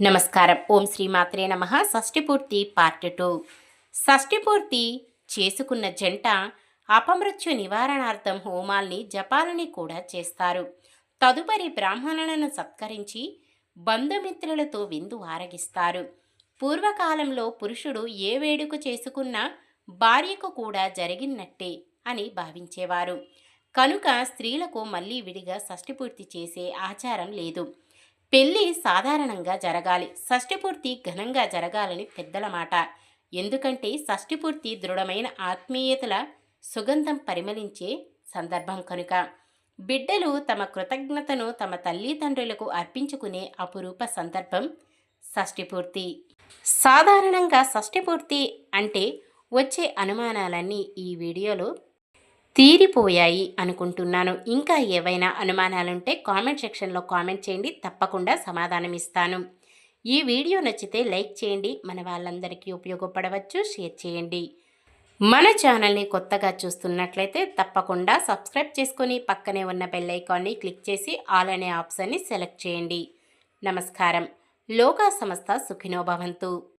నమస్కారం. ఓం శ్రీ మాత్రే నమ. షష్ఠిపూర్తి part two. షష్ఠిపూర్తి చేసుకున్న జంట అపమృత్యు నివారణార్థం హోమాల్ని జపాలని కూడా చేస్తారు. తదుపరి బ్రాహ్మణులను సత్కరించి బంధుమిత్రులతో విందు ఆరగిస్తారు. పూర్వకాలంలో పురుషుడు ఏ వేడుక చేసుకున్నా భార్యకు కూడా జరిగినట్టే అని భావించేవారు. కనుక స్త్రీలకు మళ్ళీ విడిగా షష్ఠిపూర్తి చేసే ఆచారం లేదు. పెళ్ళి సాధారణంగా జరగాలి. షష్టిపూర్తి ఘనంగా జరగాలని పెద్దల మాట. ఎందుకంటే షష్టిపూర్తి దృఢమైన ఆత్మీయతల సుగంధం పరిమళించే సందర్భం కనుక. బిడ్డలు తమ కృతజ్ఞతను తమ తల్లిదండ్రులకు అర్పించుకునే అపురూప సందర్భం షష్టిపూర్తి సాధారణంగా షష్టిపూర్తి అంటే వచ్చే అనుమానాలన్నీ ఈ వీడియోలో తీరిపోయాయి అనుకుంటున్నాను. ఇంకా ఏవైనా అనుమానాలుంటే కామెంట్ సెక్షన్లో కామెంట్ చేయండి. తప్పకుండా సమాధానం ఇస్తాను ఈ వీడియో నచ్చితే లైక్ చేయండి. మన వాళ్ళందరికీ ఉపయోగపడవచ్చు. షేర్ చేయండి. మన ఛానల్ని కొత్తగా చూస్తున్నట్లయితే తప్పకుండా సబ్స్క్రైబ్ చేసుకొని పక్కనే ఉన్న బెల్ ఐకాన్ని క్లిక్ చేసి ఆల్ అనే ఆప్షన్ని సెలెక్ట్ చేయండి. నమస్కారం. లోకా సంస్థ సుఖినో భవంతు.